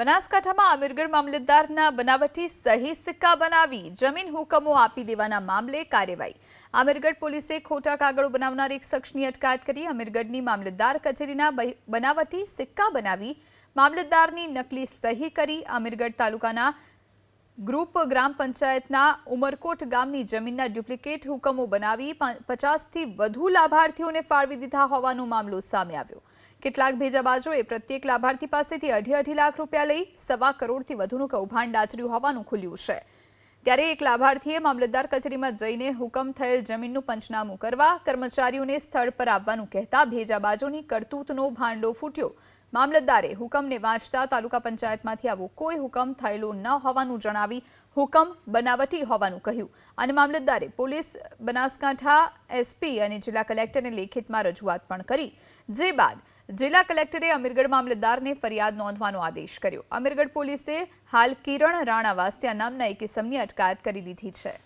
બનાસકાંઠામાં અમીરગઢ મામલતદારના બનાવટી સહી સિક્કા બનાવી જમીન હુકમો આપી દેવાના મામલે કાર્યવાહી. અમીરગઢ પોલીસે ખોટા કાગળો બનાવનાર એક શખ્સની અટકાયત કરી અમીરગઢની મામલતદાર કચેરીના બનાવટી સિક્કા બનાવી મામલતદારની નકલી સહી કરી અમીરગઢ તાલુકાના ગ્રુપ ગ્રામ પંચાયતના ઉમરકોટ ગામની જમીનના ડુપ્લિકેટ હુકમો બનાવી પચાસથી વધુ લાભાર્થીઓને ફાળવી દીધા હોવાનો મામલો સામે આવ્યો. કેટલાક ભેજાબાજોએ પ્રત્યેક લાભાર્થી પાસેથી અઢી અઢી લાખ રૂપિયા લઈ સવા કરોડથી વધુનું કૌભાંડ આચર્યું હોવાનું ખુલ્યું છે. ત્યારે એક લાભાર્થીએ મામલતદાર કચેરીમાં જઈને હુકમ થયેલ જમીનનું પંચનામું કરવા કર્મચારીઓને સ્થળ પર આવવાનું કહેતા ભેજાબાજોની કરતૂતનો ભાંડો ફૂટ્યો. મામલતદારે હુકમને વાંચતા તાલુકા પંચાયતમાંથી આવો કોઈ હુકમ થયેલો ન હોવાનું જણાવી હુકમ બનાવટી હોવાનું કહ્યું. અને મામલતદારે પોલીસ, બનાસકાંઠા, એસપી અને જિલ્લા કલેક્ટરને લેખિતમાં રજૂઆત પણ કરી. જે બાદ જિલ્લા કલેક્ટરે અમીરગઢ મામલતદારને ફરિયાદ નોંધવાનો આદેશ કર્યો. અમીરગઢ પોલીસે હાલ કિરણ રાણા વાસ્યા નામના એક ઇસમની અટકાયત કરી લીધી છે.